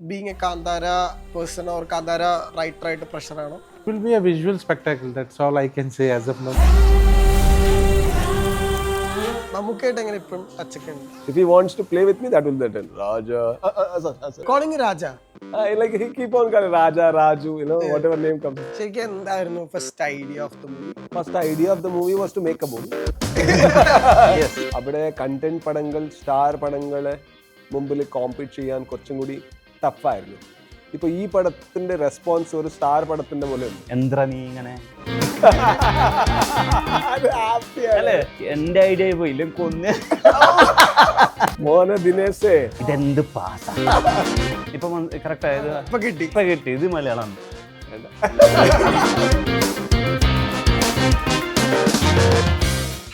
Being a Kantara person or Kantara writer ആയിട്ട് pressure? ആണോ It will be a visual spectacle. That's all I can say as of now. നമുക്കായിട്ട് എങ്ങനെ ഇപ്പം അച്ചക്കുണ്ട് If he wants to play with me, that will be done. Raja. Uh, uh, uh, sorry, uh, sorry. Calling Raja Uh, like he keep on calling Raja, Raju, you know, whatever name comes. ശരിക്കും എന്തായിരുന്നു first idea of the movie First idea of the movie was to make a movie. yes. അവിടെ content പടങ്ങൾ star പടങ്ങളെ മുമ്പിൽ compete ചെയ്യാൻ കുറച്ചും കൂടി ടഫായിരുന്നു. ഇപ്പൊ ഈ പടത്തിന്റെ റെസ്പോൺസ് ഒരു സ്റ്റാർ പടത്തിന്റെ പോലെ ഉണ്ട്. എന്താ നീ ഇങ്ങനെ? അല്ലേ? എന്റെ ഐഡിയ പോയില്ല കൊന്ന്. മോനെ ദിനേശേ. ഇതെന്ത് പാസ ഇപ്പൊ കറക്റ്റ് ആയത് ഇപ്പൊ കിട്ടി. ഇപ്പൊ കിട്ടി. ഇത് Malayalam.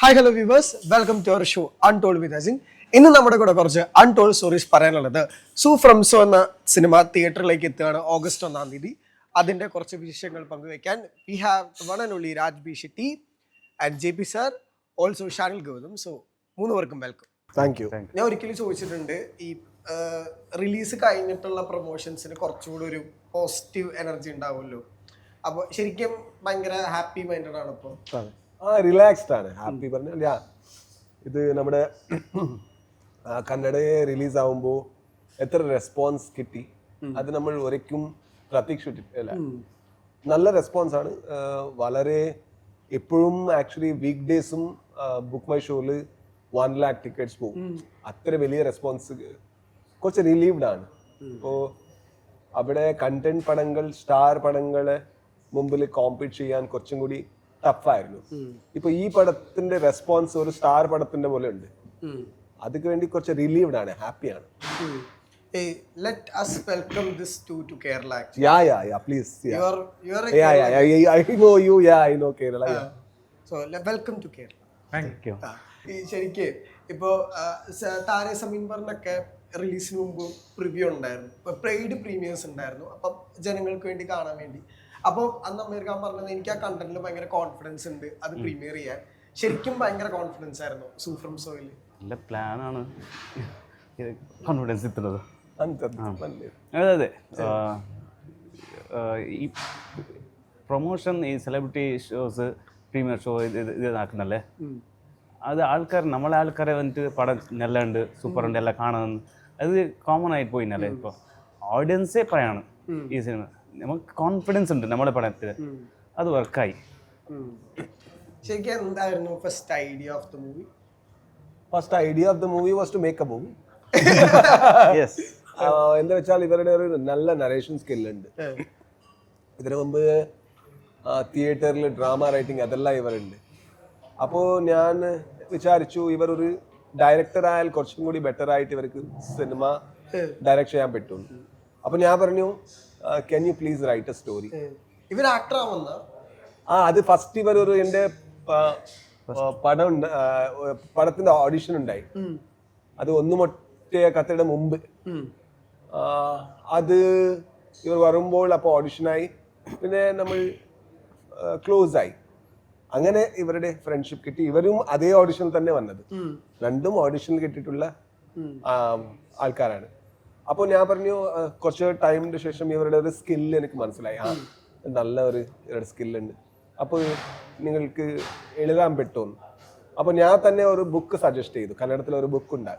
Hi hello viewers welcome to our show untold with Asin ഇന്ന് നമ്മുടെ കൂടെ കുറച്ച് അൺടോൾ സ്റ്റോറീസ് പറയാനുള്ളത് സു ഫ്രം സോ എന്ന സിനിമ തിയേറ്ററിലേക്ക് എത്തുകയാണ് ഓഗസ്റ്റ് ഒന്നാം തീയതി. അതിന്റെ കുറച്ച് വിശേഷങ്ങൾ പങ്കുവയ്ക്കാൻ we have one and Raj B Shetty and J P sir also Shanil Gautham so മൂന്ന് പേർക്കും വെൽക്കം താങ്ക് യു ഞാൻ ഒരിക്കലും ചോദിച്ചിട്ടുണ്ട് ഈ റിലീസ് കഴിഞ്ഞിട്ടുള്ള പ്രൊമോഷൻസിന് കുറച്ചുകൂടി ഒരു പോസിറ്റീവ് എനർജി ഉണ്ടാവുമല്ലോ. അപ്പോൾ ശരിക്കും ഭയങ്കര ഹാപ്പി മൈൻഡഡ് ആണ് ഇപ്പോൾ ആ റിലാക്സ്ഡ് ആണ്. ഹാപ്പി പറഞ്ഞാൽ ഇത് നമ്മുടെ കന്നഡയെ റിലീസ് ആവുമ്പോൾ എത്ര റെസ്പോൺസ് കിട്ടി? അത് നമ്മൾ ഒരിക്കലും പ്രതീക്ഷിച്ചിട്ടില്ല. നല്ല റെസ്പോൺസ് ആണ്. വളരെ എപ്പോഴും ആക്ച്വലി വീക്ക് ഡേയ്സും ബുക്ക് മൈ ഷോയിൽ വൺ ലാക്ക് ടിക്കറ്റ്സ് പോകും. അത്ര വലിയ റെസ്പോൺസ് കുറച്ച് റിലീവ്ഡ് ആണ്. ഇപ്പോൾ അവിടെ കണ്ടന്റ് പടങ്ങൾ സ്റ്റാർ പടങ്ങളെ മുമ്പിൽ കോമ്പീറ്റ് ചെയ്യാൻ കുറച്ചും കൂടി ടഫായിരുന്നു ഇപ്പൊ ഈ പടത്തിന്റെ റെസ്പോൺസ് ഒരു സ്റ്റാർ പടത്തിന്റെ പോലെ ഉണ്ട്. അതിക്ക് വേണ്ടി കുറച്ച് റിലീവ്ഡ് ആണ് ഹാപ്പിയാണ് let us welcome this to to Kerala yeah yeah yeah please You you you are a yeah yeah I know you yeah I know Kerala yeah. so welcome to Kerala Thank you. ഈ ശരിക്ക് ഇപ്പോ സ- താരെ സമീൻ പറഞ്ഞൊക്കെ റിലീസിന് മുമ്പ് preview ഉണ്ടായിരുന്നു. Paid പ്രീമിയേഴ്സ് ഉണ്ടായിരുന്നു. അപ്പം ജനങ്ങൾക്ക് വേണ്ടി കാണാൻ വേണ്ടി. അപ്പോൾ അന്ന് അമീർഖാൻ പറഞ്ഞത് എനിക്ക് ആ കണ്ടന്റിൽ ഭയങ്കര കോൺഫിഡൻസ് ഉണ്ട്. അത് പ്രീമിയർ ചെയ്യാൻ. ശരിക്കും ഭയങ്കര കോൺഫിഡൻസ് ആയിരുന്നു സൂഫ്രം സോയിൽ നല്ല പ്ലാനാണ് കോൺഫിഡൻസ് ഇത്തുന്നത് അതെ അതെ. ഈ പ്രൊമോഷൻ ഈ സെലിബ്രിറ്റി ഷോസ് പ്രീമിയർ ഷോ ഇത് ഇതാക്കുന്നല്ലേ? അത് ആൾക്കാർ നമ്മളെ ആൾക്കാരെ വന്നിട്ട് പടം നല്ലുണ്ട് സൂപ്പർ ഉണ്ട് എല്ലാം കാണുന്നു അത് കോമൺ ആയിട്ട് പോയിന്നല്ലേ ഇപ്പോൾ ഓഡിയൻസേ പറയാണ് ഈ സിനിമ നമുക്ക് കോൺഫിഡൻസ് ഉണ്ട് നമ്മുടെ പടത്തിൽ. അത് വർക്കായി ശരിക്കും എന്തായിരുന്നു first idea of the movie first idea of the movie was to make a movie yes എന്താ വെച്ചാൽ ഇവരുടെ ഒരു നല്ല നരേഷൻ സ്കില്ലുണ്ട് ഇതിനു മുമ്പ് തിയേറ്ററിൽ ഡ്രാമ റൈറ്റിംഗ് അതെല്ലാം ഇവരുണ്ട്. അപ്പോൾ ഞാൻ വിചാരിച്ചു ഇവരൊരു ഒരു ഡയറക്ടർ ആയാൽ കുറച്ചും കൂടി ബെറ്റർ ആയിട്ട് ഇവർക്ക് സിനിമ ഡയറക്റ്റ് ചെയ്യാൻ പറ്റും. അപ്പൊ ഞാൻ പറഞ്ഞു can you please write a story ഇവർ ആക്ടർ ആവുന്ന ആ അത് ഫസ്റ്റ് ഇവർ ഒരു എന്റെ പ- പടം പടത്തിന്റെ ഓഡിഷൻ ഉണ്ടായി. അത് ഒന്നു മൊട്ടേ കഥയുടെ മുമ്പ്. അത് ഇവർ വരുമ്പോൾ അപ്പോൾ ഓഡിഷനായി പിന്നെ നമ്മൾ ക്ലോസ് ആയി. അങ്ങനെ ഇവരുടെ ഫ്രണ്ട്ഷിപ്പ് കിട്ടി. ഇവരും അതേ ഓഡിഷൻ തന്നെ വന്നത്. രണ്ടും ഓഡിഷൻ കിട്ടിയിട്ടുള്ള ആൾക്കാരാണ്. അപ്പോൾ ഞാൻ പറഞ്ഞു കുറച്ച് ടൈമിന് ശേഷം ഇവരുടെ ഒരു സ്കില്ല് എനിക്ക് മനസ്സിലായി. ആ നല്ല ഒരു ഇവരുടെ സ്കില്ലുണ്ട് അപ്പോൾ നിങ്ങൾക്ക് എഴുതാൻ പറ്റുമെന്ന്. അപ്പൊ ഞാൻ തന്നെ ഒരു ബുക്ക് സജസ്റ്റ് ചെയ്തു. കന്നഡത്തിൽ ഒരു ബുക്ക് ഉണ്ട്.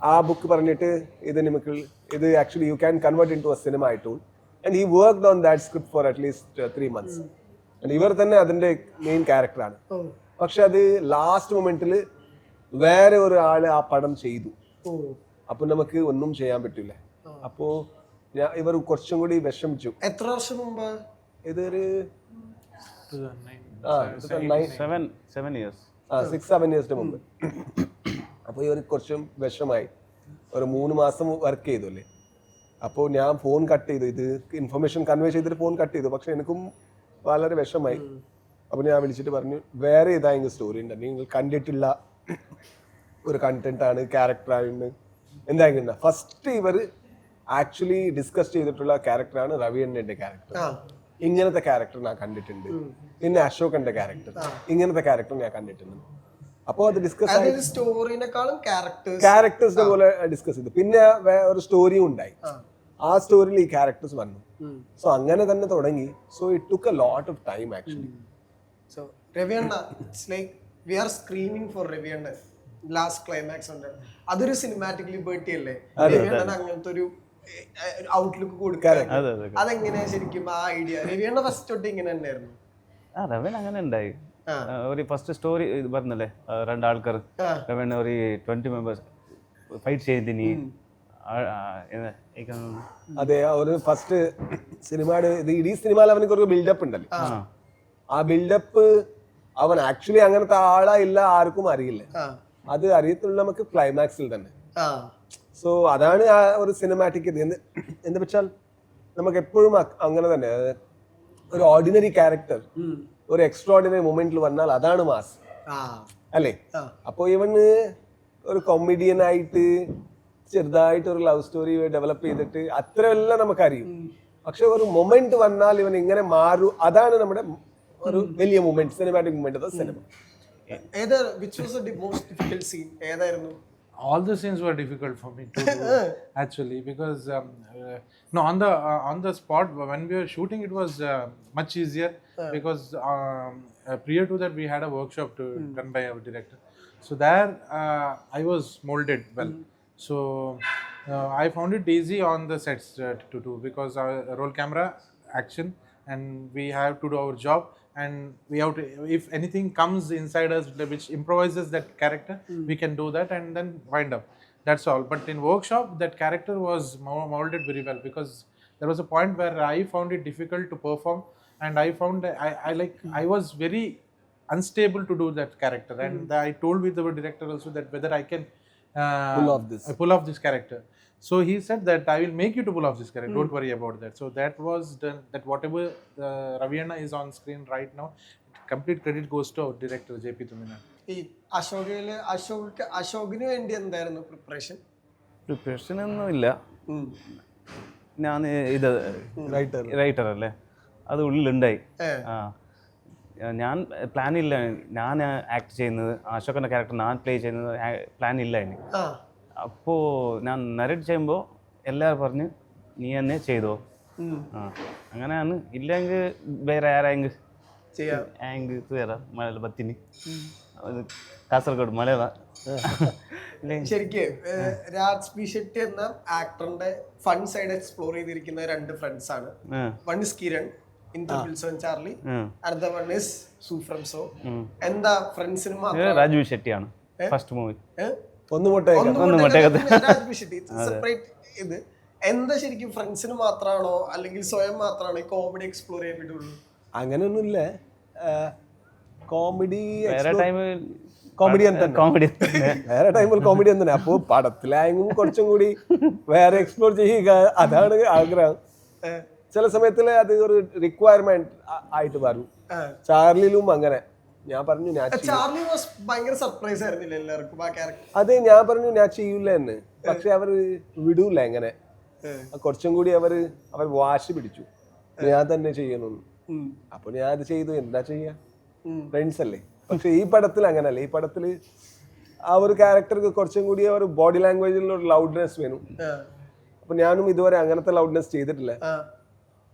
ആ ബുക്ക് പറഞ്ഞിട്ട് ഇത് നിങ്ങൾക്ക് ഇത് actually you can convert into a cinema I told and he work on that script for at least three months and ഇവർ തന്നെ അതിന്റെ മെയിൻ ക്യാരക്ടറാണ് പക്ഷെ അത് ലാസ്റ്റ് മൊമെന്റിൽ വേറെ ഒരു ആൾ ആ പടം ചെയ്തു. അപ്പൊ നമുക്ക് ഒന്നും ചെയ്യാൻ പറ്റില്ല. അപ്പോ ഞാൻ ഇവർ കുറച്ചും കൂടി വിഷമിച്ചു. എത്ര വർഷം മുമ്പ്? ഇതൊരു ആ seven seven years six seven ഇയേഴ്സിന് മുമ്പ്. അപ്പോൾ ഇവർ കുറച്ചും വിഷമായി ഒരു മൂന്ന് മാസം വർക്ക് ചെയ്തു അല്ലേ? അപ്പോൾ ഞാൻ ഫോൺ കട്ട് ചെയ്തു. ഇത് ഇൻഫർമേഷൻ കൺവേ ചെയ്തിട്ട് ഫോൺ കട്ട് ചെയ്തു. പക്ഷെ എനിക്കും വളരെ വിഷമായി അപ്പോൾ ഞാൻ വിളിച്ചിട്ട് പറഞ്ഞു വേറെ ഏതായെങ്കിലും സ്റ്റോറി ഉണ്ട് നിങ്ങൾ കണ്ടിട്ടില്ല ഒരു കണ്ടന്റ് ആണ് ക്യാരക്ടറാണ് എന്താ ഫസ്റ്റ് ഇവർ ആക്ച്വലി ഡിസ്കസ് ചെയ്തിട്ടുള്ള ക്യാരക്ടറാണ് രവി അണ്ണന്റെ ക്യാരക്ടർ ആ. ഇങ്ങനത്തെ ക്യാരക്ടർ ഞാൻ കണ്ടിട്ടുണ്ട്. പിന്നെ അശോകന്റെ ക്യാരക്ടർ ഇങ്ങനത്തെ ക്യാരക്ടർ ഞാൻ കണ്ടിട്ടുണ്ട്. അപ്പോൾ അത് ഡിസ്കസ് സ്റ്റോറിനെക്കാളും ക്യാരക്ടേഴ്സിനെ പോലെ ഡിസ്കസ് ചെയ്തു. പിന്നെ ഒരു സ്റ്റോറിയും ഉണ്ടായി. ആ. സ്റ്റോറിയിൽ ഈ ക്യാരക്ടേഴ്സ് വന്നു. സോ അങ്ങനെ തന്നെ തുടങ്ങി. So it took a lot of time actually so രവിയണ്ണ it's like we are screaming for രവിയണ്ണ last climax ഉണ്ട്. അതൊരു സിനിമാറ്റിക് ലിബേർട്ടി അല്ലേ? രവിയണ്ണൻ അങ്ങനത്തെ ഒരു ഔട്ട്ലുക്ക് കൊടുക്കാറുണ്ട്. അതെ അതെ അതെങ്ങനെയാ ശരിക്കും ആ ഐഡിയ രവിയണ്ണ ഫസ്റ്റ് തൊട്ട് ഇങ്ങനെ തന്നെയായിരുന്നു. ആ രവൻ അങ്ങനെ ഉണ്ടായി. ഒരു ഫസ്റ്റ് സ്റ്റോറി ഇത് പറഞ്ഞല്ലേ രണ്ടാൾക്കാർ. രവൻ ഒരു ട്വന്റി മെമ്പേഴ്സ് ഫൈറ്റ് ചെയ്തിനി. അതെ ഒരു ഫസ്റ്റ് സിനിമയുടെ ഇത് ഇടീ സിനിമയിൽ അവനക്ക് ഒരു ബിൽഡപ്പ് ഉണ്ടല്ലോ. ആ. ബിൽഡപ്പ് അവൻ ആക്ച്വലി അങ്ങനത്തെ ആളാ ഇല്ല ആർക്കും അറിയില്ല. അത് അറിയത്തുള്ള നമുക്ക് ക്ലൈമാക്സിൽ തന്നെ. സോ അതാണ് ആ ഒരു സിനിമാറ്റിക് ഇത്. എന്ത് എന്ന് വെച്ചാൽ നമുക്ക് എപ്പോഴും അങ്ങനെ തന്നെ ഒരു ഓർഡിനറി ക്യാരക്ടർ ഒരു എക്സ്ട്രാ ഓർഡിനറി മൊമെന്റിൽ വന്നാൽ അതാണ് മാസ് അല്ലേ? അപ്പോ അപ്പോൾ ഇവന് ഒരു കൊമഡിയൻ ആയിട്ട് ചെറുതായിട്ട് ഒരു ലവ് സ്റ്റോറി ഡെവലപ്പ് ചെയ്തിട്ട് അത്രയെല്ലാം നമുക്കറിയും. പക്ഷെ ഒരു മൊമെന്റ് വന്നാൽ ഇവൻ ഇങ്ങനെ മാറും അതാണ് നമ്മുടെ ഒരു വലിയ മൊമെന്റ് സിനിമാറ്റിക് മൊമെന്റ് സിനിമ ഏതാ which was the most difficult scene ഏതായിരുന്നു? All the scenes were difficult for me to do actually because um, uh, no on the uh, on the spot when we were shooting it was uh, much easier because um, uh, prior to that we had a workshop to, done by our director. So there uh, i was molded well. So uh, i found it easy on the sets uh, to do because our roll camera action and we have to do our job and we have to if anything comes inside us which improvises that character hmm. we can do that and then wind up. That's all. But in workshop that character was molded very well because there was a point where i found it difficult to perform and i found I, I like hmm. i was very unstable to do that character. And hmm. i told with the director also that whether i can uh, Pull off this. I pull off this character. So he said that I will make you to pull off this character. Mm. Don't worry about that. So that was done. That whatever the Raviana is on screen right now, complete credit goes to our director JP Tumina. ഈ അശോകയിൽ അശോക് അശോകിന് വേണ്ടി എന്തായിരുന്നു preparation preparation ഒന്നും ഇല്ല ഞാൻ ഇത് Writer. Writer അല്ലേ അത് ഉള്ളിലുണ്ടായി. ആ ഞാൻ പ്ലാൻ ഇല്ല ഞാൻ ആക്ട് ചെയ്യുന്നത് അശോകന്റെ ക്യാരക്ടർ ഞാൻ പ്ലേ ചെയ്യുന്നത് പ്ലാൻ ഇല്ല ആ അപ്പോൾ ഞാൻ നരേറ്റ് ചെയ്യുമ്പോൾ എല്ലാവരും പറഞ്ഞ് നീ തന്നെ ചെയ്തോ. ആ അങ്ങനെയാണ്. ഇല്ലെങ്കിൽ വേറെ ആരെങ്കിൽ ആങ്ക് വേറെ മലയാള പത്തിന്. അത് കാസർഗോഡ് മലയാള. ശരിക്ക് രാജ് പി ഷെട്ടി എന്ന ആക്ടറിന്റെ ഫൺ സൈഡ് എക്സ്പ്ലോർ ചെയ്തിരിക്കുന്ന രണ്ട് ഫ്രണ്ട്സ് ആണ്. വൺ ഇസ് കിരൺ ചാർലി അടുത്ത വൺ ഇസ് സൂഫ്രംസോ എന്താ ഫ്രണ്ട്സിന് മാത്രം രാജു ഷെട്ടിയാണ്. First movie? ഒന്ന് സെപ്പറേറ്റ് ഇത് എന്താ ശരിക്കും ഫ്രണ്ട്സിന് മാത്രമാണോ അല്ലെങ്കിൽ സ്വയം മാത്രമാണോ ഈ കോമഡി എക്സ്പ്ലോർ ചെയ്യാൻ വിടുള്ളൂ അങ്ങനെയൊന്നുമില്ല. കോമഡി വേറെ ടൈമിൽ കോമഡിയൻ തന്നെ. കോമഡി വേറെ ടൈമിൽ കോമഡിയൻ തന്നെ. അപ്പോൾ പടത്തിലായെങ്കിലും കുറച്ചും കൂടി വേറെ എക്സ്പ്ലോർ ചെയ്യുക അതാണ് ആഗ്രഹം. ചില സമയത്തിൽ അത് ഒരു റിക്വയർമെന്റ് ആയിട്ട് വരും ചാർലിലും അങ്ങനെ. ഞാൻ പറഞ്ഞു ചാർലി വാസ് ഭയങ്കര സർപ്രൈസ് ആയിരുന്നില്ല എല്ലാവർക്കും ആ ക്യാരക്ടർ അതെ ഞാൻ പറഞ്ഞു ഞാൻ ചെയ്യൂല എന്ന്. പക്ഷെ അവർ വിടൂല എങ്ങനെ കുറച്ചും കൂടി അവർ അവർ വാശി പിടിച്ചു. ഞാൻ തന്നെ ചെയ്യണമെന്ന് അപ്പൊ ഞാൻ അത് ചെയ്തു. എന്താ ചെയ്യാ? ഫ്രണ്ട്സ് അല്ലേ? പക്ഷെ ഈ പടത്തിൽ അങ്ങനല്ല. ഈ പടത്തിൽ ആ ഒരു ക്യാരക്ടർക്ക് കുറച്ചും കൂടി ഒരു ബോഡി ലാംഗ്വേജിലുള്ള ഒരു ലൗഡ്നെസ് വേണം. അപ്പൊ ഞാനും ഇതുവരെ അങ്ങനത്തെ ലൗഡ്നെസ് ചെയ്തിട്ടില്ല.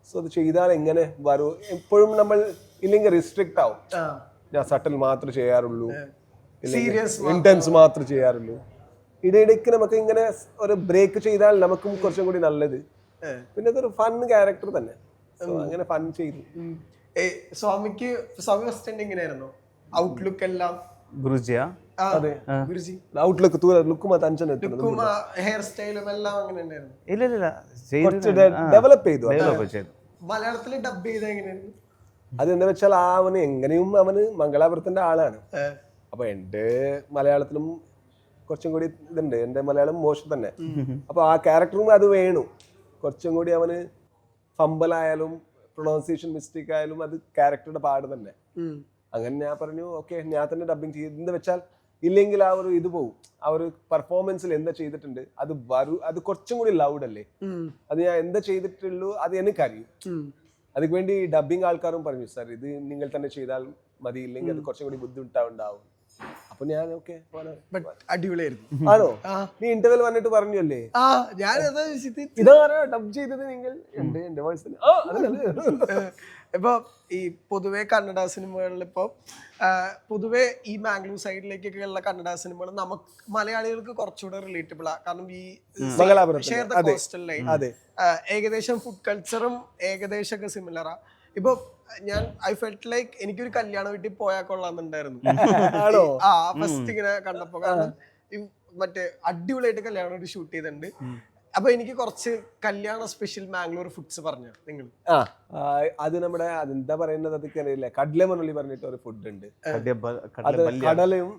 സോ അത് ചെയ്താൽ എങ്ങനെ വരൂ? എപ്പോഴും നമ്മൾ ഇല്ലെങ്കിൽ റിസ്ട്രിക്റ്റ് ആവും. ഞാൻ സട്ടൽ മാത്രമേ ചെയ്യാറുള്ളൂ. സീരിയസ് ഇന്റൻസ് മാത്രമേ ചെയ്യാറുള്ളൂ. ഇടയിടയ്ക്ക് നമുക്ക് ഇങ്ങനെ ഒരു ബ്രേക്ക് ചെയ്താൽ നമുക്കും കുറച്ചും കൂടി നല്ലത്. പിന്നെ അതൊരു ഫൺ ക്യാരക്ടർ തന്നെ. അങ്ങനെ ഫൺ ചെയ്തു. സ്വാമിക്ക് സ്വാമി ഫസ്റ്റ് എങ്ങനെയായിരുന്നു? ഔട്ട്ലുക്ക് എല്ലാം? ഗുരുജിയാ? അതെ. ഗുരുജി. ഔട്ട്ലുക്ക് തൂര ലുക്കും ഹെയർ സ്റ്റൈലും എല്ലാം അങ്ങനെ ഉണ്ടായിരുന്നു ഇല്ല ഇല്ല ഡെവലപ്പ് ചെയ്തു. ഡെവലപ്പ് ചെയ്തു. മലയാളത്തിൽ ഡബ് ചെയ്ത എങ്ങനെയായിരുന്നു? അതെന്താ വെച്ചാൽ ആ അവന് എങ്ങനെയും അവന് മംഗളാപുരത്തിന്റെ ആളാണ്. അപ്പൊ എന്റെ മലയാളത്തിലും കുറച്ചും കൂടി ഇതുണ്ട്. എന്റെ മലയാളം മോശം തന്നെ. അപ്പൊ ആ ക്യാരക്ടറും അത് വേണു. കുറച്ചും കൂടി അവന് ഫമ്പലായാലും പ്രൊണൗൺസിയേഷൻ മിസ്റ്റേക്ക് ആയാലും അത് ക്യാരക്ടറുടെ പാട് തന്നെ. അങ്ങനെ ഞാൻ പറഞ്ഞു ഓക്കെ ഞാൻ തന്നെ ഡബിങ് ചെയ്ത് എന്താ വെച്ചാൽ ഇല്ലെങ്കിൽ ആ ഒരു ഇത് പോവും. ആ ഒരു പെർഫോമൻസിൽ എന്താ ചെയ്തിട്ടുണ്ട്? അത് വരൂ അത് കുറച്ചും കൂടി ലൗഡ് അല്ലേ? അത് ഞാൻ എന്താ ചെയ്തിട്ടുള്ളൂ അത് എനിക്കറിയും ഉം. അതിന് വേണ്ടി ഡബിങ് ആൾക്കാരും പറഞ്ഞു സാർ ഇത് നിങ്ങൾ തന്നെ ചെയ്താൽ മതി ഇല്ലെങ്കിൽ അത് കുറച്ചും കൂടി ബുദ്ധിമുട്ടാവുണ്ടാവും. അപ്പൊ ഞാൻ ഓക്കെ അടിപൊളിയായിരുന്നു. ആണോ. നീ ഇന്റർവെൽ വന്നിട്ട് പറഞ്ഞല്ലേ? ആ ഇതാണോ ഡബ് ചെയ്തത് നിങ്ങൾ? എന്റെ എന്റെ വോയിസിൽ ആ അതല്ലേ ഇപ്പൊ ഈ പൊതുവെ കന്നഡ സിനിമകളിൽ ഇപ്പൊ പൊതുവെ ഈ മാംഗ്ലൂർ സൈഡിലേക്കൊക്കെ ഉള്ള കന്നഡ സിനിമകൾ നമുക്ക് മലയാളികൾക്ക് കുറച്ചുകൂടെ റിലേറ്റബിൾ ആ. കാരണം ഈ ഷെയർ ദ. കോസ്റ്റൽ ലൈൻ ഏകദേശം ഫുഡ് കൾച്ചറും ഏകദേശം ഒക്കെ സിമിലറാ ഇപ്പൊ ഞാൻ ഐ ഫെൽറ്റ് ലൈക്ക് എനിക്കൊരു കല്യാണ വീട്ടിൽ പോയാൽ കൊള്ളാന്നുണ്ടായിരുന്നു ആണോ? ആ ഫസ്റ്റ് ഇങ്ങനെ കണ്ടപ്പോ. കാരണം മറ്റേ അടിപൊളിയായിട്ട് കല്യാണം ഷൂട്ട് ചെയ്തിട്ടുണ്ട്. അപ്പൊ എനിക്ക് കുറച്ച് കല്യാണ സ്പെഷ്യൽ മാംഗ്ലൂർ ഫുഡ്സ് പറഞ്ഞു നിങ്ങൾ? ആ. അത് നമ്മുടെ അതെന്താ പറയുന്നത് അതൊക്കെ അറിയില്ല. കടല മണുള്ളി പറഞ്ഞിട്ട് ഒരു ഫുഡ് ഉണ്ട്. കടലയും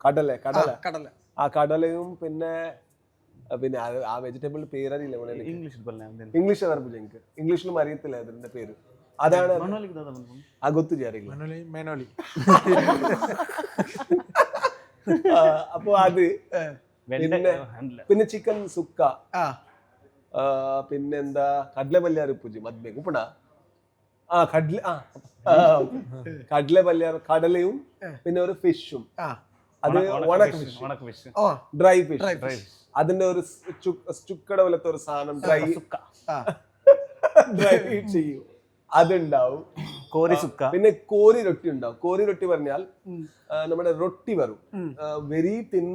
കടല കടല. കടല. ആ കടലയും പിന്നെ പിന്നെ ആ- വെജിറ്റബിൾ പേരറിയില്ല മണലി ഇംഗ്ലീഷിൽ ഇംഗ്ലീഷ് അറിയില്ല എനിക്ക്. ഇംഗ്ലീഷിലും അറിയത്തില്ല അതിന്റെ പേര്. അതാണ് ആ ഗൊത്തു ചേരില്ല അപ്പോ അത് പിന്നെ പിന്നെ ചിക്കൻ സുക്ക. പിന്നെന്താ? കടല പൂജ പൂജി മദ്മേ ഉപ്പണ ആ കടല ആ. ആ, കടല കടലയും പിന്നെ ഒരു ഫിഷും. ആ. അത് ഉണക്ക ഫിഷ്. Dry fish. അതിന്റെ ഒരു ചുക്കട പോലത്തെ ഒരു സാധനം ഡ്രൈ ആ ഡ്രൈ ചെയ്യും. അതുണ്ടാവും. കോരി സുക്ക. പിന്നെ കോരി റൊട്ടി ഉണ്ടാവും. കോരി റൊട്ടി പറഞ്ഞാൽ നമ്മുടെ റൊട്ടി വരും. വെരി തിൻ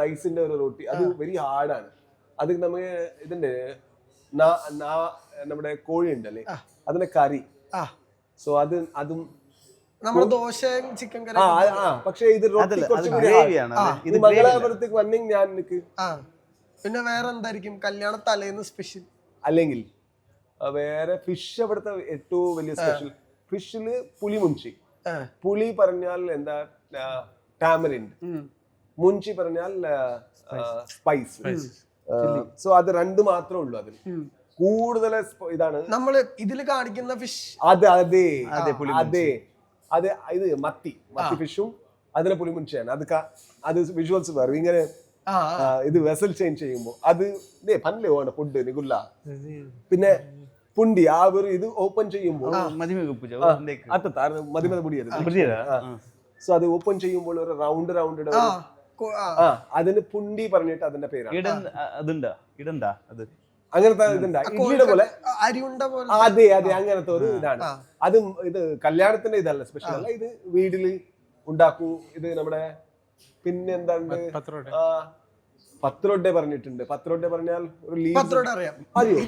റൈസിന്റെ ഒരു റൊട്ടി. അത് വെരി ഹാർഡാണ് അത് നമുക്ക് ഇതിന്റെ നമ്മുടെ കോഴി ഉണ്ടല്ലേ? അതിന്റെ കറി. ആ. സോ അത് അതും നമ്മുടെ ദോശയും ചിക്കൻ കറി പക്ഷേ ഇത്. ഇത് മംഗളാപുരത്തേക്ക് വന്നെങ്കിൽ ഞാൻ നിനക്ക് പിന്നെ വേറെ എന്തായിരിക്കും? കല്യാണ തലേന്ന് സ്പെഷ്യൽ അല്ലെങ്കിൽ വേറെ ഫിഷ് അവിടുത്തെ ഏറ്റവും വലിയ സ്പെഷ്യൽ ഫിഷിൽ പുലി മുഞ്ചി പുളി പറഞ്ഞാൽ എന്താ ടാമറിൻഡ് മുഞ്ചി പറഞ്ഞാൽ സ്പൈസ് സോ അത് രണ്ട് മാത്രമേ ഉള്ളൂ അതിൽ കൂടുതൽ ഇതാണ്. നമ്മൾ ഇതിൽ കാണിക്കുന്ന ഫിഷ് അത് അതെ. അതെ അത്. ഇത് മത്തി. മത്തി ഫിഷും അതിലെ പുളിമുഞ്ചിയാണ് അത് അത് വിഷ്വൽസ് പറയും ഇങ്ങനെ ഇത് വെസൽ ചേഞ്ച് ചെയ്യുമ്പോൾ അത് ഇതേ ആണ് ഫുഡ് നികുല്ല. പിന്നെ പുണ്ടി ആ ഒരു ഇത് ഓപ്പൺ ചെയ്യുമ്പോൾ? അത്ത മതി മതി പൊടിയത്? സോ അത് ഓപ്പൺ ചെയ്യുമ്പോൾ ഒരു റൗണ്ട് റൗണ്ട് അതിന് പുണ്ടി പറഞ്ഞിട്ട് അതിന്റെ പേരാണ്. അതുണ്ടാ? ഇടണ്ടാ അത്? അങ്ങനത്തെ ഇതുണ്ട്. ഇഡ്ലിയുടെ പോലെ അതെ അതെ അങ്ങനത്തെ ഒരു ഇതാണ്. അത് ഇത് കല്യാണത്തിന്റെ ഇതല്ല സ്പെഷ്യൽ അല്ല. ഇത് വീട്ടിൽ ഉണ്ടാക്കൂ. ഇത് നമ്മുടെ പിന്നെ പത്രോഡെ പറഞ്ഞിട്ടുണ്ട്. പത്രോഡെ പറഞ്ഞാൽ ഒരു പത്രോഡെ അറിയാം.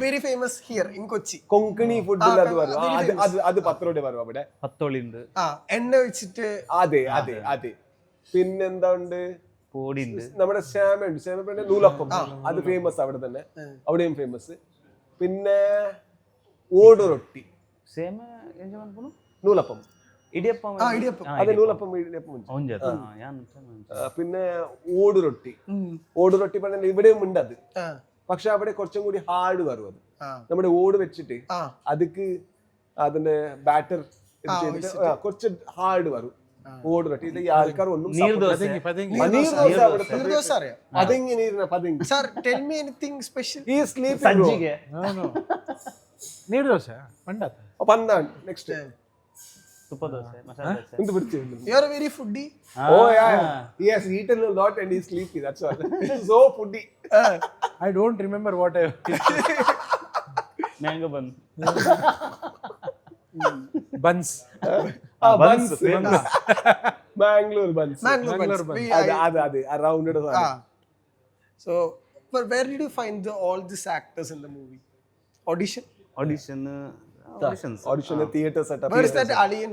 Very famous here in Kochi. Konkani food അത് വരും അത് അത് അത് പത്രോഡെ അവിടെ. പത്തോളി ഉണ്ട് ആ എണ്ണ വെച്ചിട്ട് അതെ അതെ അതെ പിന്നെന്താ ഉണ്ട് നമ്മുടെ ശ്യാമുണ്ട് ശ്യാമപ്പേണ്ട നൂലപ്പം. അത് ഫേമസ് അവിടെ തന്നെ. അവിടെയും ഫേമസ് പിന്നെ ഓട് റൊട്ടി സേമ നൂലപ്പം. ഇടിയപ്പം അതെ നൂലപ്പം ഇടിയപ്പം പിന്നെ ഓടുരൊട്ടി ഓടുരൊട്ടി പറഞ്ഞാൽ ഇവിടെയും ഉണ്ട് അത് പക്ഷെ അവിടെ കുറച്ചും കൂടി ഹാർഡ് വരും അത് നമ്മുടെ ഓട് വെച്ചിട്ട് അതിക്ക് അതിന്റെ ബാറ്റർ കുറച്ച് ഹാർഡ് വരും ഓട് റൊട്ടി ഈ ആൾക്കാർ ഒന്നും പതിങ്ങി നീരിന പതിങ്ങി next Super dosa, ah. masala dosa. Into Virchu. You're a very foodie. Ah. Oh yeah. He has eaten a lot and he's sleepy. That's all. so foodie. Uh, I don't remember what I. Mango bun. Hmm. Buns. Ah, ah buns. Buns. Mangalore buns. Mangalore buns. அது அது அது rounded ah. So, but where did you find the, all these actors in the movie? Audition. Audition. Uh, audition theatre setup where is that alien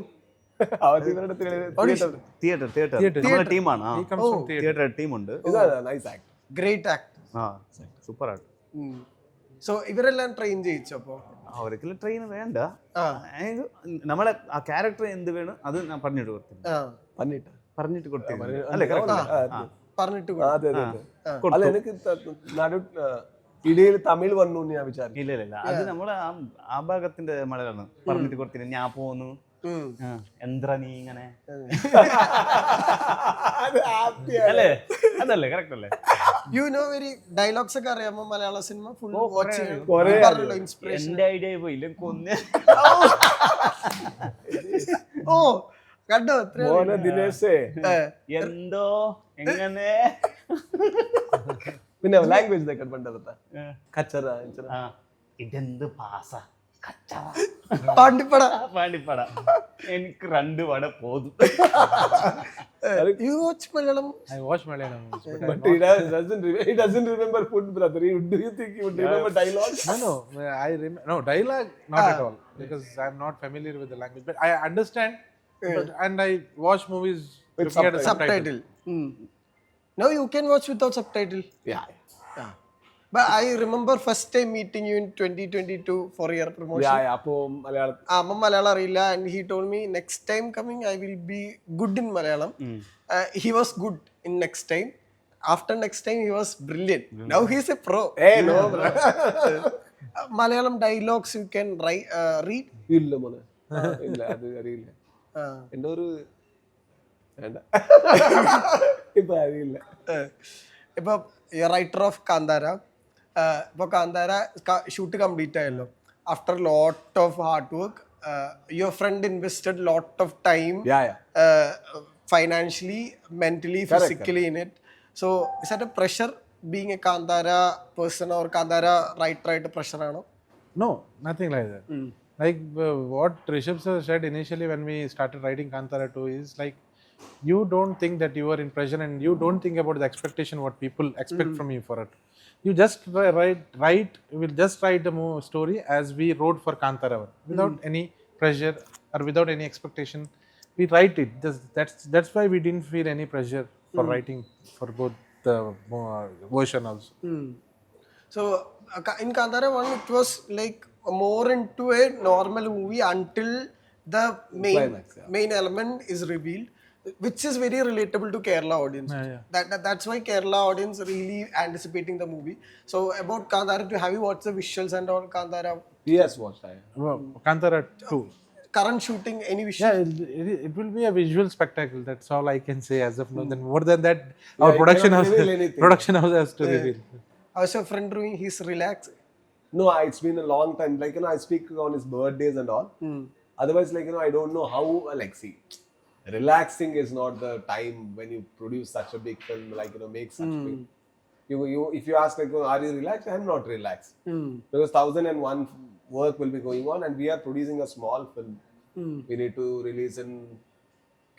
theatre theatre theatre നമ്മുടെ ടീമാണ് He comes from theatre. Theatre team ഉണ്ട് ഇതാണ് nice act great actor ആ super ആണ് so ഇവരെല്ലാം train ചെയ്യിച്ചപ്പോ അവർക്കെല്ലാം train വേണ്ട ആ അതായത് നമ്മളെ ആ ക്യാരക്ടർ എന്ത് വേണം അത് ഞാൻ പറഞ്ഞിട്ട് കൊടുത്തു ആ പന്നിട്ട് പറഞ്ഞിട്ട് കൊടുത്തു അല്ലേ correct. അല്ലേ? പറഞ്ഞിട്ട് അതെ അതെ അതെ അല്ല എനിക്ക് ത- നടു ആ, ഇടയിൽ തമിഴ് വന്നു എന്ന് ഞാൻ വിചാരിച്ചു. ഇല്ല ഇല്ല അത് നമ്മളെ ആ- ആ ഭാഗത്തിന്റെ മലയാളം പറഞ്ഞിട്ട് കൊടുത്തില്ല ഞാൻ പോന്നു. എന്ത്ര നീ ഇങ്ങനെ? അല്ലേ? അതല്ലേ? കറക്റ്റ് അല്ലേ? യു നോ വെരി ഡയലോഗ്സ് ഒക്കെ അറിയാമോ? മലയാള സിനിമ ഫുൾ വാച്ച് കുറേ ഇൻസ്പിറേഷൻ എന്റെ ഐഡിയ പോയില്ല കൊന്ന്. ഓ കണ്ടോ? മോനെ ദിനേശേ. എന്തോ? എങ്ങനെ? പിന്നെ ലാംഗ്വേജ് ഇതൊക്കെ പണ്ടത്തെ കച്ചറ ഇഞ്ചറ. ആ ഇതെന്ത് പാസ കച്ചറ പാണ്ടിപ്പട പാണ്ടിപ്പട എനിക്ക് രണ്ട് വട പോതും you watch Malayalam I watch Malayalam movies, but But he does- doesn't re- he doesn't remember food, brother. He- Do you think he would remember dialogue? no, no, I rem- no dialogue not at all because I'm not familiar with the language, but I understand, but, and I watch movies With looking at the subtitle. Mm. No, you can watch without subtitle. Yeah. Yeah. But I remember first time meeting you in 2022 for your promotion. Yeah, Malayalam അമ്മ മലയാളം അറിയില്ല. And he told me next time coming I will be good in Malayalam. He was good in next time after next time he was brilliant now he's a pro no Malayalam dialogues you can read ഇല്ല മോനെ. ഇല്ല അത് അറിയില്ല. എന്റെ ഒരു വേണ്ട. ഇപ്പൊ അറിയില്ല. ഇപ്പൊ റൈറ്റർ ഓഫ് കാന്താര ഇപ്പൊ കാന്താര ഷൂട്ട് കംപ്ലീറ്റ് ആയല്ലോ. After lot of hard work your friend invested lot of time yeah yeah financially mentally physically in it so is at a pressure being a Kantara person or Kantara writer ആയിട്ട് pressure ആണോ? No nothing like that. Like what what Rishabh sir said initially when we started writing Kantara 2 is like you don't think that you are in pressure and you don't think about the expectation what people expect from you for it. You just write, write, will just write the story as we wrote for Kantara 1 without any pressure or without any expectation. We write it. That's, that's, that's why we didn't feel any pressure for writing for both the uh, version also. So uh, Ka- in Kantara one, it was like more into a normal movie until the main Climax, yeah. main element is revealed, which is very relatable to Kerala audience. Yeah, yeah. That, that, that's why Kerala audience really anticipating the movie. So about Kandara, have you watched the visuals and all Kandara? Yes, watched. I well, Kandara two. Current shooting, any visuals? Yeah, it, it, will be a visual spectacle. That's all I can say as of now. Hmm. Then more than that, yeah, our production house, production house has to yeah. reveal. How's your friend doing? He's relaxed. No, it's been a long time. Like you know, I speak on his birthdays and all. Hmm. Otherwise, like you know, I don't know how. Like relaxing is not the time when you produce such a big film, like, you know, make such big. Hmm. You, you, if you ask, like, oh, are you relaxed? I'm not relaxed. Hmm. Because thousand and one work will be going on, and we are producing a small film. Hmm. We need to release in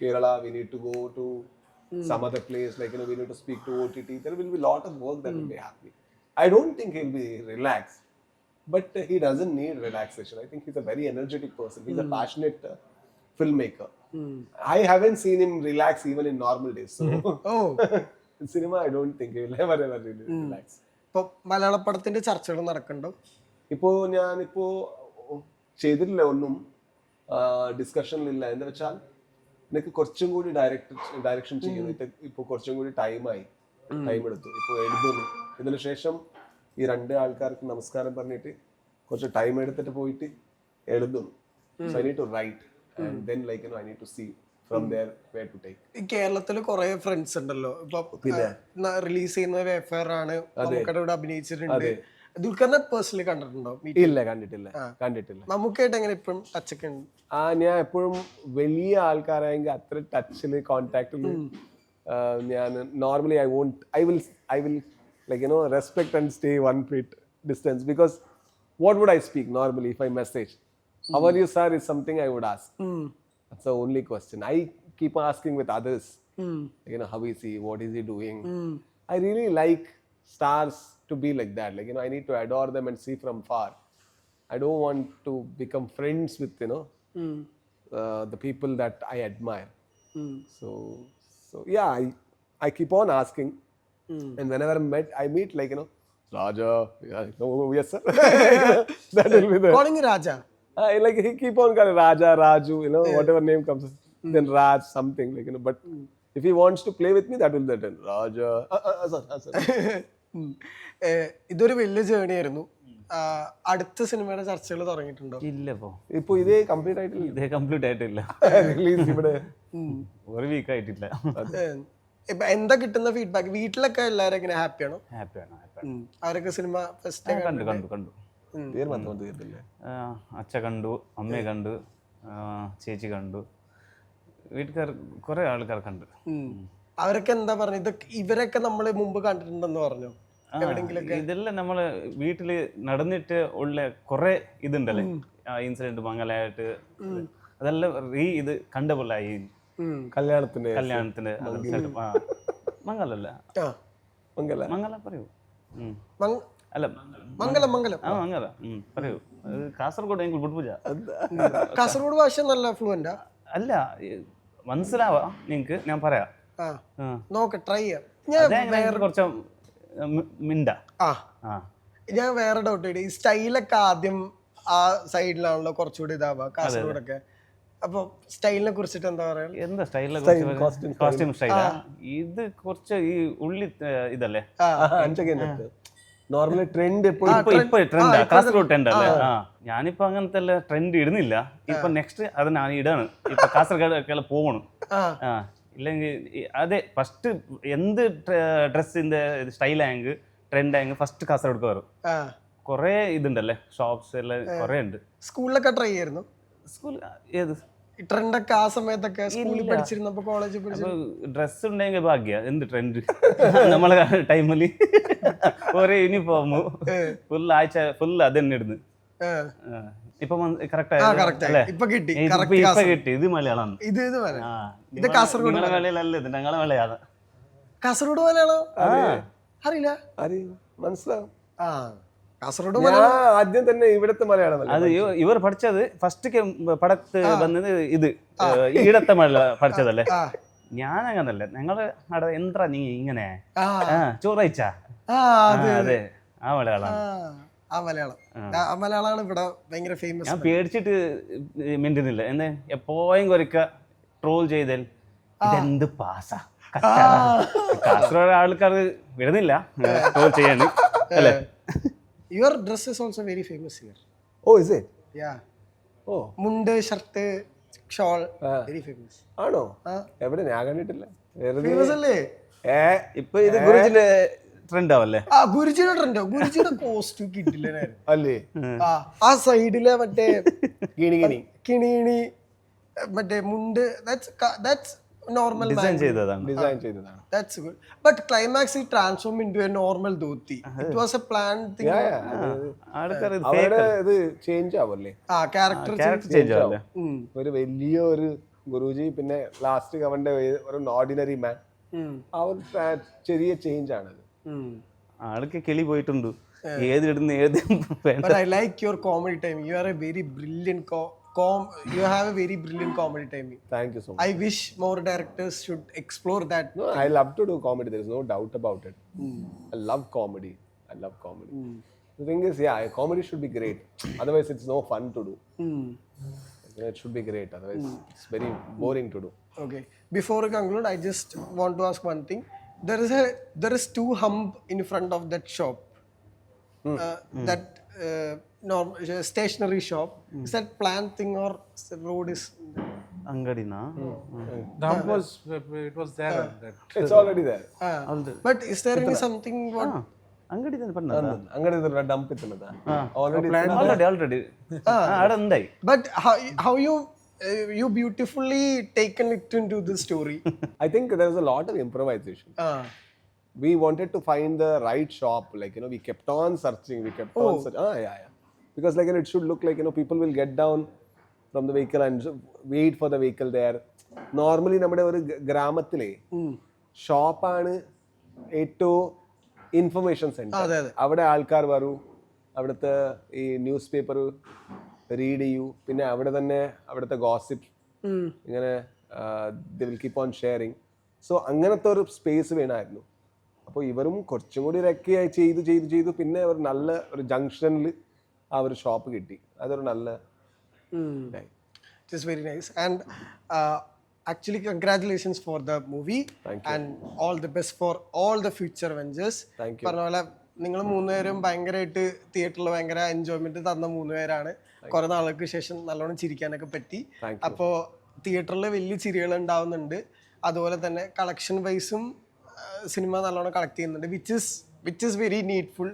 Kerala, we need to go to some other place, like, you know, we need to speak to OTT. There will be a lot of work that will be happening. I don't think he'll be relaxed, but he doesn't need relaxation. I think he's a very energetic person. He's a passionate uh, filmmaker. I haven't seen him relax even in normal days. So, Oh. in cinema, I don't think he will ever, ever really relax. ഇപ്പൊ മലയാള പടത്തിന്റെ ചർച്ചകൾ നടക്കണ്ടോ ഇപ്പോ ഞാനിപ്പോ ചെയ്തിട്ടില്ല ഒന്നും ഡിസ്കഷനിലില്ല എന്ന് വെച്ചാൽ എനിക്ക് കുറച്ചും കൂടി ഡയറക്ട് ഡയറക്ഷൻ ചെയ്യുന്നിട്ട് ഇപ്പൊ കുറച്ചും കൂടി ടൈമായി ടൈം എടുത്തു ഇപ്പൊ എഴുതുന്നു. ഇതിനു ശേഷം ഈ രണ്ട് ആൾക്കാർക്ക് നമസ്കാരം പറഞ്ഞിട്ട് കുറച്ച് ടൈം എടുത്തിട്ട് പോയിട്ട് എഴുതുന്നു. So I need to write and then like you know I need to see from their way to take ഈ കേരളത്തിൽ കുറെ ഫ്രണ്ട്സ് ഉണ്ടല്ലോ. ഇപ്പൊ റിലീസ് ചെയ്യുന്ന വേഫെയർ ആണ് നമുക്കടെ ഇവിടെ അഭിനയിച്ചിട്ടുണ്ട്. ദുൽഖറിനെ പേഴ്സണലി കണ്ടിട്ടുണ്ടോ? ഇല്ല കണ്ടിട്ടില്ല. കണ്ടിട്ടില്ല. നമുക്കായിട്ട് എങ്ങനെ ഇപ്പം ടച്ച് ഒക്കെ ഉണ്ട്? ആ ഞാൻ എപ്പോഴും വലിയ ആൾക്കാരായെങ്കിൽ അത്ര ടച്ചിൽ കോണ്ടാക്റ്റിൽ ഞാൻ normally I won't I will I will like you know respect and stay one feet distance because what would I speak normally if I message How are mm-hmm. you, sir? Is something I would ask. Mm. That's the only question. I keep asking with others. Mm. You know, how is he? What is he doing? Mm. I really like stars to be like that. Like, you know, I need to adore them and see from far. I don't want to become friends with, you know, uh, the people that I admire. So, so yeah, I, I keep on asking. And whenever I met, I meet like, you know, Raja. Yeah, no, yes, sir. that will be the. Calling you Raja. Uh, like he keep on calling Raja, Raju, you know, yeah. whatever name comes, mm. then Raj, something like you know. But mm. if he wants to play with me, that will be then Raja. Uh, uh, uh, uh, sorry. ഇതൊരു വലിയ journey ആയിരുന്നു. അടുത്ത സിനിമയുടെ ചർച്ചകൾ തുടങ്ങിയിട്ടുണ്ടോ? ഇല്ല ഇപ്പോ. ഇപ്പൊ ഇതേ കംപ്ലീറ്റ് ആയിട്ടില്ല. ഇതേ കംപ്ലീറ്റ് ആയിട്ടില്ല. റിലീസ് ഇവിടെ. ഒരു വീക്ക് ആയിട്ടില്ല. എന്താ കിട്ടുന്ന ഫീഡ്ബാക്ക് വീട്ടിലൊക്കെ എല്ലാവരും എങ്ങനെ? ഹാപ്പിയാണോ ഹാപ്പി ഹാപ്പിയാണ് അവരൊക്കെ സിനിമ ഫസ്റ്റ് കണ്ടു കണ്ടു കണ്ടു. അച്ഛ കണ്ടു അമ്മയെ കണ്ടു ചേച്ചി കണ്ടു വീട്ടുകാർ കുറെ ആൾക്കാർ കണ്ടു. അവരൊക്കെ എന്താ പറഞ്ഞു? ഇതൊക്കെ ഇവരൊക്കെ നമ്മൾ മുമ്പ് കണ്ടിട്ടുണ്ടെന്ന് പറഞ്ഞു? ഇതെല്ലാം നമ്മൾ വീട്ടിൽ നടന്നിട്ട് ഉള്ള കുറെ ഇതുണ്ടല്ലേ? ഇൻസിഡന്റ് മംഗലായിട്ട് അതെല്ലാം റീ ഇത് കണ്ടപോലായി കല്യാണത്തിന്റെ കല്യാണത്തിന്റെ മംഗലല്ല. മംഗല. മംഗല പറയൂ. അല്ല മംഗലം മംഗലം. ആ മംഗല. പറയൂ. അത് കാസർഗോഡ് എനിക്ക് പൂജ. കാസർഗോഡ് ഭാഷ നല്ല ഫ്ലുവന്റാ അല്ല മനസ്സിലാവാ നിങ്ങക്ക് ഞാൻ പറയാം. നോക്ക് ട്രൈ ചെയ്യാം. ഞാൻ വേറെ കുറച്ച് മിണ്ട. ആ. ഞാൻ വേറെ ഡൗട്ട് ഈ സ്റ്റൈലൊക്കെ ആദ്യം ആ സൈഡിലാണല്ലോ കുറച്ചുകൂടി ഇതാവുക കാസർഗോഡൊക്കെ. അപ്പൊ സ്റ്റൈലിനെ കുറിച്ചിട്ട് എന്താ പറയാ? എന്താ സ്റ്റൈലിനെ കോസ്റ്റ്യൂം സ്റ്റൈലാ ഇത് കുറച്ച് ഈ ഉള്ളി ഇതല്ലേ? നോർമലി ട്രെൻഡ് ഇപ്പോ ഇപ്പോ ഇപ്പൊ ട്രെൻഡ് കാസർഗോഡ് ട്രെൻഡ് അല്ലേ? ആ. ഞാനിപ്പോ അങ്ങനത്തെ ട്രെൻഡ് ഇടുന്നില്ല. ഇപ്പൊ നെക്സ്റ്റ് അത് ഞാൻ ഇടാണ്. ഇപ്പൊ കാസർഗോഡ് ഒക്കെ പോകണം ഇല്ലെങ്കിൽ അതെ ഫസ്റ്റ് എന്ത് ഡ്രസ്സിന്റെ സ്റ്റൈൽ ആയെങ്കിൽ ട്രെൻഡ് ആയെങ്കിൽ ഫസ്റ്റ് കാസർഗോഡ് വരും. കുറേ ഇതുണ്ടല്ലേ? ഷോപ്സ് എല്ലാം കുറേ ഉണ്ട്. സ്കൂളിലൊക്കെ ട്രൈ ചെയ്യായിരുന്നു? സ്കൂൾ ഏത്? ട്രെൻഡൊക്കെ ആ സമയത്തൊക്കെ സ്കൂളിൽ പഠിച്ചിരുന്നപ്പോ കോളേജിൽ ഡ്രസ് ഉണ്ടെങ്കിൽ ഭാഗ്യ. എന്ത് ട്രെൻഡ് നമ്മളെ ടൈമിൽ ഒരേ യൂണിഫോം ഫുൾ ആഴ്ച ഫുൾ അത് തന്നെ ഇടുന്നു ആ. ഇപ്പൊ കറക്റ്റ് ആ കറക്റ്റ് ഇപ്പൊ കിട്ടി. ഇപ്പൊ കിട്ടി. ഇത് മലയാളം ഇത് ഇത് പറയാം ആ. ഇത് കാസർഗോഡ് മലയാളമല്ല ഇത്. ഞങ്ങളെ മലയാളം. കാസർഗോഡ് മലയാളം? അറിയില്ല? അറിയില്ല. മനസ്സിലാവും. ആ. കാസർഗോഡ് ആദ്യം തന്നെ ഇവിടുത്തെ മലയാളം അല്ല അത് ഇവർ പഠിച്ചത് ഫസ്റ്റ് പടത്ത് വന്നത് ഇത് ഇവിടത്തെ മല പഠിച്ചതല്ലേ? ഞാൻ അങ്ങനല്ല. ഞങ്ങൾ അവിടെ എന്താ നീ ഇങ്ങനെ? ആ. ആ ആ ആ, അതെ. ആ മലയാളം. ആ, മലയാളം. ആ. ആ മലയാളമാണ് ഇവിടെ ഭയങ്കര ഫേമസ് ഞാൻ പേടിച്ചിട്ട് മിണ്ടുന്നില്ല. എന്നെ എപ്പോഴും കൊരക്ക ട്രോൾ ചെയ്തൽ ഇതെന്ത് പാസാ? കാസർഗോഡ് ആൾക്കാർ വിടുന്നില്ല. ട്രോൾ ചെയ്യാൻ അല്ലേ? Your dress is also very famous here oh is it yeah oh mundu shirt shawl very famous ആണോ? എവിടെ? ഞാൻ കണ്ടിട്ടില്ല. ഫേമസ് അല്ലേ? ഏ ഇപ്പൊ ഇത് ഗുരുജിന്റെ ട്രെൻഡ് ആവല്ലേ? ആ ഗുരുജിയുടെ ട്രെൻഡ് ഗുരുജിയുടെ കോസ്റ്റ്യൂം കിട്ടില്ല അല്ലേ? ആ ആ സൈഡിലെ മറ്റേ ഗിണി കിണിണി മറ്റേ മുണ്ട് ദാറ്റ്സ് ദാറ്റ്സ് നോർമൽ ഡിസൈൻ ചെയ്തതാണ്. ഡിസൈൻ ചെയ്തതാണ്. That's good but climax transform into a normal dhoti it was a plan thing ആൾക്കാർ അവരുടെ ഇത് ചേഞ്ച് ആവല്ലേ? ആ ക്യാരക്ടർ ചേഞ്ച് ആവല്ലേ? ഒരു വലിയ ഒരു ഗുരുജി പിന്നെ ലാസ്റ്റ് അവന്റെ ഒരു ഓർഡിനറി മാൻ ആ ഒരു ചെറിയ ചേഞ്ച് ആണത്. ആൾക്ക് കിളി പോയിട്ടുണ്ട്. ഏത് ഇടുന്ന ഏത് I like your comedy time you are a very brilliant com you have a very brilliant comedy timing. Thank you so much. I wish more directors should explore that. No, I love to do comedy. There is no doubt about it. Mm. I love comedy. I love comedy. Mm. The thing is, yeah, comedy should be great. Otherwise, it's no fun to do. Mm. It should be great. Otherwise, mm. it's very boring to do. Okay. Before I conclude, I just want to ask one thing. There is a there is two hump in front of that shop. Mm. Uh, mm. That uh, normal uh, stationery shop. Is that planned thing or road is? Angadina. Hmm. Hmm. That uh, was it was there. on that. It's already there. But is there any something what? Ah, Angadi then பண்ணாதா? ಅಂಗಡಿ dump ಇತ್ತಲ್ಲದ already Already, already. Ah. ah but how how you you beautifully taken it into the story. I think there is a lot of improvisation. Ah. We wanted to find the right shop. Like, you know, we kept on searching. We kept on searching. Ah, yeah, yeah. Because, like, you know, it should look like, you know, people will get down from the vehicle and wait for the vehicle there. Normally നമ്മുടെ ഒരു gramathile ഗ്രാമത്തിലെ ഷോപ്പാണ് ഏറ്റവും information centre. അവിടെ ആൾക്കാർ വരൂ അവിടുത്തെ ഈ ന്യൂസ് പേപ്പർ റീഡ് ചെയ്യൂ പിന്നെ അവിടെ തന്നെ അവിടുത്തെ ഗോസിപ്പ് ഇങ്ങനെ they will keep on sharing so അങ്ങനത്തെ ഒരു സ്പേസ് വേണമായിരുന്നു അപ്പോൾ ഇവരും കുറച്ചും കൂടി രക്കയായി ചെയ്ത് ചെയ്ത് ചെയ്തു. പിന്നെ ഒരു നല്ല ഒരു ജംഗ്ഷനിൽ ആ ഒരു ഷോപ്പ് കിട്ടി. അതൊരു നല്ല ഇതായി. it is very nice. And uh, actually, congratulations for the movie. And all the best for all the future ventures. Thank പറഞ്ഞ പോലെ നിങ്ങൾ മൂന്നുപേരും ഭയങ്കരമായിട്ട് തിയേറ്ററിൽ ഭയങ്കര എൻജോയ്മെന്റ് തന്ന മൂന്നുപേരാണ്. കുറെ നാളുകൾക്ക് ശേഷം നല്ലോണം ചിരിക്കാനൊക്കെ പറ്റി. അപ്പോൾ തിയേറ്ററിൽ വലിയ ചിരികൾ ഉണ്ടാവുന്നുണ്ട്. അതുപോലെ തന്നെ കളക്ഷൻ വൈസും സിനിമ നല്ലോണം കളക്ട് ചെയ്യുന്നുണ്ട് which is which is very needful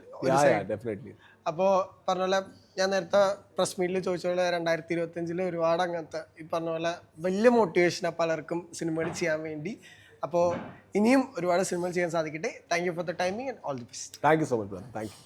definitely അപ്പോൾ പറഞ്ഞ പോലെ ഞാൻ നേരത്തെ പ്രസ് മീറ്റിൽ ചോദിച്ച പോലെ രണ്ടായിരത്തി ഇരുപത്തഞ്ചിൽ ഒരുപാട് അങ്ങനത്തെ ഈ പറഞ്ഞ പോലെ വലിയ മോട്ടിവേഷനാണ് പലർക്കും സിനിമകൾ ചെയ്യാൻ വേണ്ടി. അപ്പോൾ ഇനിയും ഒരുപാട് സിനിമകൾ ചെയ്യാൻ സാധിക്കട്ടെ. Thank you for the timing and all the best thank you so much thank you